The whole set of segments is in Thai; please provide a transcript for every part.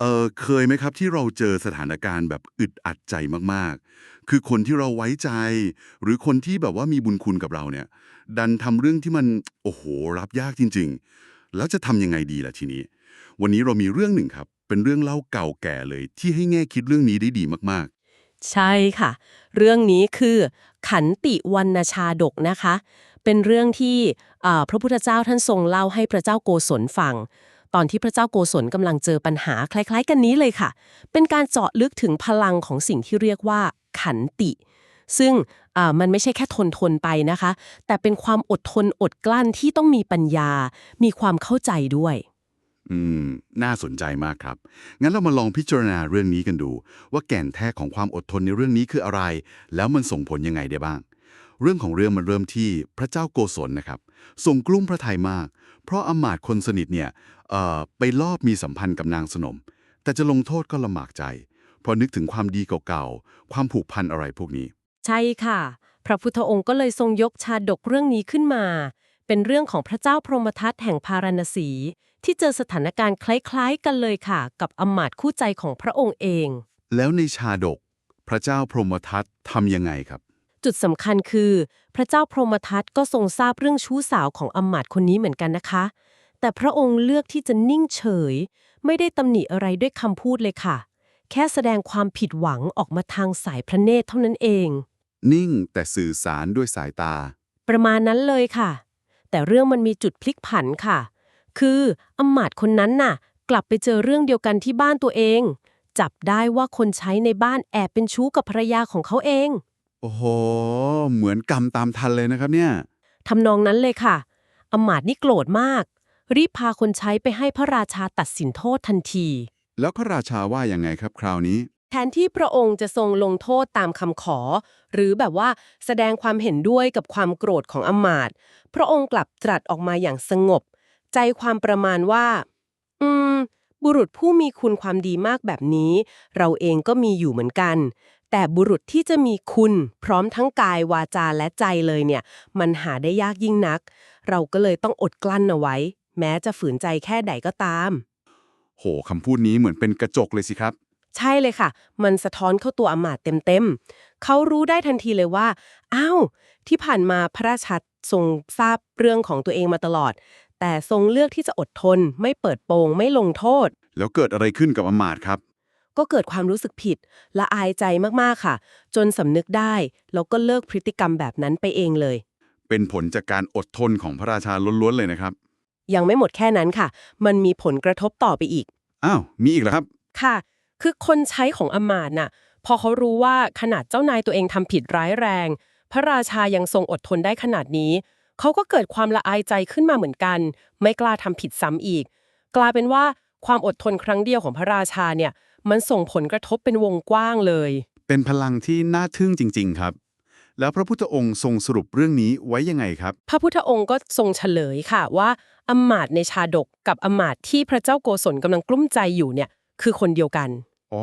เออเคยไหมครับที่เราเจอสถานการณ์แบบอึดอัดใจมากๆ คือคนที่เราไว้ใจ หรือคนที่แบบว่ามีบุญคุณกับเราเนี่ย ดันทำเรื่องที่มันโอ้โหรับยากจริง ๆ แล้วจะทำยังไงดีล่ะทีนี้ วันนี้เรามีเรื่องหนึ่งครับ เป็นเรื่องเล่าเก่าแก่เลย ที่ให้แง่คิดเรื่องนี้ได้ดีมากๆ ใช่ค่ะ เรื่องนี้คือ ขันติวันชาดกนะคะ เป็นเรื่องที่พระพุทธเจ้าท่านทรงเล่าให้พระเจ้าโกศลฟัง ตอนที่พระเจ้าโกศลกำลังเจอปัญหาคล้าย ๆ กันนี้เลยค่ะ เป็นการเจาะลึกถึงพลังของสิ่งที่เรียกว่า ขันติ ซึ่งมันไม่ใช่แค่ทนทนไปนะคะ แต่เป็นความอดทนอดกลั้นที่ต้องมีปัญญา มีความเข้าใจด้วย อืม น่าสนใจมากครับ งั้นเรามาลองพิจารณาเรื่องนี้กันดู ว่าแก่นแท้ของความอดทนในเรื่องนี้คืออะไร แล้วมันส่งผลยังไงได้บ้าง เรื่องของเรื่องมันเริ่มที่พระเจ้าโกศลนะครับทรงกลุ้มพระทัยมาก เพราะอำมาตย์คนสนิทเนี่ยเอ่อไปลอบมีสัมพันธ์กับนางสนม แต่จะลงโทษก็ลำบากใจ เพราะนึกถึงความดีเก่าๆ ความผูกพันอะไรพวกนี้ ใช่ค่ะ พระพุทธองค์ก็เลยทรงยกชาดกเรื่องนี้ขึ้นมา เป็นเรื่องของพระเจ้าพรหมทัตแห่งพาราณสี ที่เจอสถานการณ์คล้ายๆ กันเลยค่ะ กับอำมาตย์คู่ใจของพระองค์เอง แล้วในชาดก พระเจ้าพรหมทัตทำยังไงครับ จุดสำคัญคือ พระเจ้าพรหมทัตก็ทรงทราบเรื่องชู้สาวของอำมาตย์คนนี้เหมือนกันนะคะ แต่พระองค์เลือกที่จะนิ่งเฉย ไม่ได้ตำหนิอะไรด้วยคำพูดเลยค่ะ แค่แสดงความผิดหวังออกมาทางสายพระเนตรเท่านั้นเอง นิ่งแต่สื่อสารด้วยสายตา ประมาณนั้นเลยค่ะ แต่เรื่องมันมีจุดพลิกผันค่ะ คืออำมาตย์คนนั้นน่ะ กลับไปเจอเรื่องเดียวกันที่บ้านตัวเอง จับได้ว่าคนใช้ในบ้านแอบเป็นชู้กับภรรยาของเขาเอง โอ้โห เหมือนกรรมตามทันเลยนะครับเนี่ย ทำนองนั้นเลยค่ะ อำมาตย์นี่โกรธมาก รีบพาคนใช้ไปให้พระราชาตัดสินโทษทันที แล้วพระราชาว่ายังไงครับคราวนี้ แทนที่พระองค์จะทรงลงโทษตามคำขอ หรือแบบว่าแสดงความเห็นด้วยกับความโกรธของอำมาตย์พระองค์กลับตรัสออกมาอย่างสงบ ใจความประมาณว่า อืม บุรุษผู้มีคุณความดีมากแบบนี้ เราเองก็มีอยู่เหมือนกัน แต่บุรุษที่จะมีคุณพร้อมทั้งกายวาจาและใจเลยเนี่ย มันหาได้ยากยิ่งนัก เราก็เลยต้องอดกลั้นเอาไว้ แม้จะฝืนใจแค่ใดก็ตาม โหคำพูดนี้เหมือนเป็นกระจกเลยสิครับ ใช่เลยค่ะ มันสะท้อนเข้าตัวอำมาตย์เต็มๆเขารู้ได้ทันทีเลยว่าอ้าวที่ผ่านมาพระราชาทรงทราบเรื่องของตัวเองมาตลอด แต่ทรงเลือกที่จะอดทนไม่เปิดโปงไม่ลงโทษ แล้วเกิดอะไรขึ้นกับอำมาตย์ครับ ก็เกิดความรู้สึกผิดละอายใจมากๆค่ะ จนสำนึกได้ แล้วก็เลิกพฤติกรรมแบบนั้นไปเองเลย เป็นผลจากการอดทนของพระราชาล้วนๆเลยนะครับ ยังไม่หมดแค่นั้นค่ะ มันมีผลกระทบต่อไปอีก อ้าว มีอีกเหรอครับ ค่ะ คือคนใช้ของอำมาตย์น่ะ พอเขารู้ว่าขนาดเจ้านายตัวเองทำผิดร้ายแรง พระราชายังทรงอดทนได้ขนาดนี้ เขาก็เกิดความละอายใจขึ้นมาเหมือนกัน ไม่กล้าทำผิดซ้ำอีก กลายเป็นว่า ความอดทนครั้งเดียวของพระราชาเนี่ย มันส่งผลกระทบเป็นวงกว้างเลย เป็นพลังที่น่าทึ่งจริง ๆ ครับ แล้วพระพุทธองค์ทรงสรุปเรื่องนี้ไว้ยังไงครับ พระพุทธองค์ก็ทรงเฉลยค่ะว่าอำมาตย์ในชาดกกับอำมาตย์ที่พระเจ้าโกศลกำลังกลุ้มใจอยู่เนี่ย คือคนเดียวกัน อ๋อ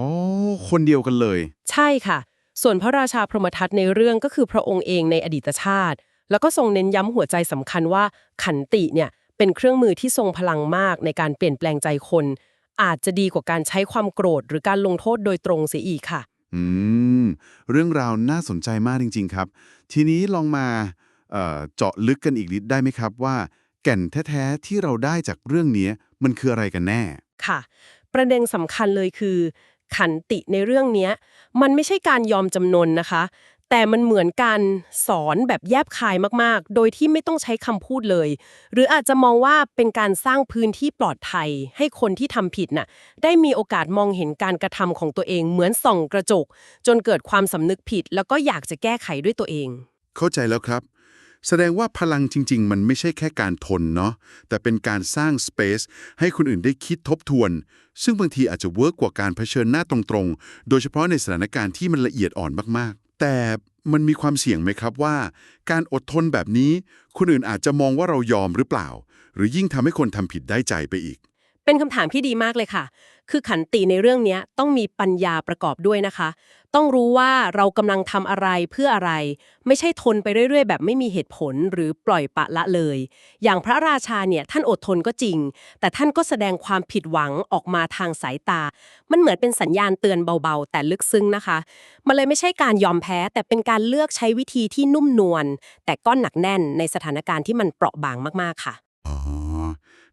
คนเดียวกันเลย ใช่ค่ะ ส่วนพระราชาพรหมทัตในเรื่องก็คือพระองค์เองในอดีตชาติ แล้วก็ทรงเน้นย้ำหัวใจสำคัญว่าขันติเนี่ย เป็นเครื่องมือที่ทรงพลังมากในการเปลี่ยนแปลงใจคน อาจจะดีกว่าการใช้ความโกรธ หรือการลงโทษโดยตรงเสียอีกค่ะ อืม เรื่องราวน่าสนใจมากจริง ๆ ครับ ทีนี้ลองมาเอ่อเจาะลึกกันอีกนิดได้ไหมครับว่า แก่นแท้ๆที่เราได้จากเรื่องนี้มันคืออะไรกันแน่ค่ะ ประเด็นสำคัญเลยคือ ขันติในเรื่องเนี้ยมันไม่ใช่การยอมจำนนนะคะ แต่มันเหมือนการสอนแบบแยบคายมากๆ โดยที่ไม่ต้องใช้คำพูดเลย หรืออาจจะมองว่าเป็นการสร้างพื้นที่ปลอดภัย ให้คนที่ทำผิดน่ะ ได้มีโอกาสมองเห็นการกระทำของตัวเองเหมือนส่องกระจก จนเกิดความสำนึกผิด แล้วก็อยากจะแก้ไขด้วยตัวเอง เข้าใจแล้วครับ แสดงว่าพลังจริง ๆ มันไม่ใช่แค่การทนเนาะ แต่เป็นการสร้างสเปซให้คนอื่นได้คิดทบทวน ซึ่งบางทีอาจจะเวิร์กกว่าการเผชิญหน้าตรงๆ โดยเฉพาะในสถานการณ์ที่มันละเอียดอ่อนมากๆ แต่มันมีความเสี่ยงไหมครับว่า การอดทนแบบนี้คนอื่นอาจจะมองว่าเรายอมหรือเปล่า หรือยิ่งทำให้คนทำผิดได้ใจไปอีก เป็นคำถามที่ดีมากเลยค่ะ คือขันติในเรื่องนี้ต้องมีปัญญาประกอบด้วยนะคะ ต้องรู้ว่าเรากำลังทำอะไรเพื่ออะไร ไม่ใช่ทนไปเรื่อยๆ แบบไม่มีเหตุผลหรือปล่อยปะละเลย อย่างพระราชาเนี่ยท่านอดทนก็จริง แต่ท่านก็แสดงความผิดหวังออกมาทางสายตา มันเหมือนเป็นสัญญาณเตือนเบาๆ แต่ลึกซึ้งนะคะ มันเลยไม่ใช่การยอมแพ้ แต่เป็นการเลือกใช้วิธีที่นุ่มนวลแต่ก็หนักแน่นในสถานการณ์ที่มันเปราะบางมากๆค่ะ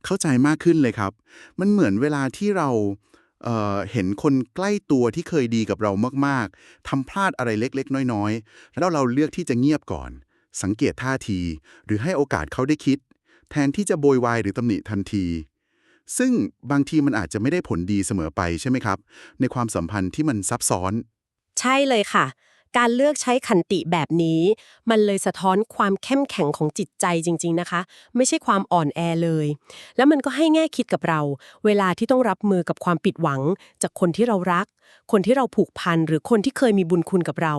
เข้าใจมากขึ้นเลยครับ มันเหมือนเวลาที่เราเอ่อเห็นคนใกล้ตัวที่เคยดีกับเรามากๆทำพลาดอะไรเล็กๆ น้อยๆ แล้วเราเลือกที่จะเงียบก่อน สังเกตท่าที หรือให้โอกาสเขาได้คิด แทนที่จะโบยวายหรือตำหนิทันที ซึ่งบางทีมันอาจจะไม่ได้ผลดีเสมอไปใช่ไหมครับ ในความสัมพันธ์ที่มันซับซ้อน ใช่เลยค่ะ การเลือกใช้ขันติแบบนี้ มันเลยสะท้อนความเข้มแข็งของจิตใจจริง ๆนะคะ ไม่ใช่ความอ่อนแอเลย แล้วมันก็ให้แง่คิดกับเรา เวลาที่ต้องรับมือกับความผิดหวัง จากคนที่เรารัก คนที่เราผูกพันหรือคนที่เคยมีบุญคุณกับเรา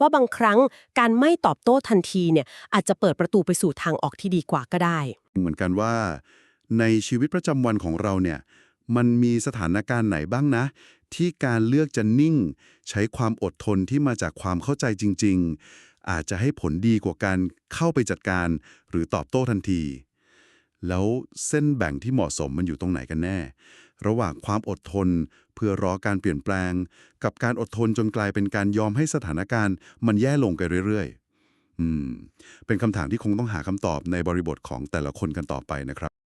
ว่าบางครั้งการไม่ตอบโต้ทันทีเนี่ยอาจจะเปิดประตูไปสู่ทางออกที่ดีกว่าก็ได้ เหมือนกันว่า ในชีวิตประจำวันของเราเนี่ยมันมีสถานการณ์ไหนบ้างนะ ที่การเลือกจะนิ่ง ใช้ความอดทนที่มาจากความเข้าใจจริง ๆ อาจจะให้ผลดีกว่าการเข้าไปจัดการ หรือตอบโต้ทันที แล้วเส้นแบ่งที่เหมาะสมมันอยู่ตรงไหนกันแน่ ระหว่างความอดทนเพื่อรอการเปลี่ยนแปลง กับการอดทนจนกลายเป็นการยอมให้สถานการณ์ มันแย่ลงไปเรื่อยๆ อืม เป็นคำถามที่คงต้องหาคำตอบในบริบทของแต่ละคนกันต่อไปนะครับ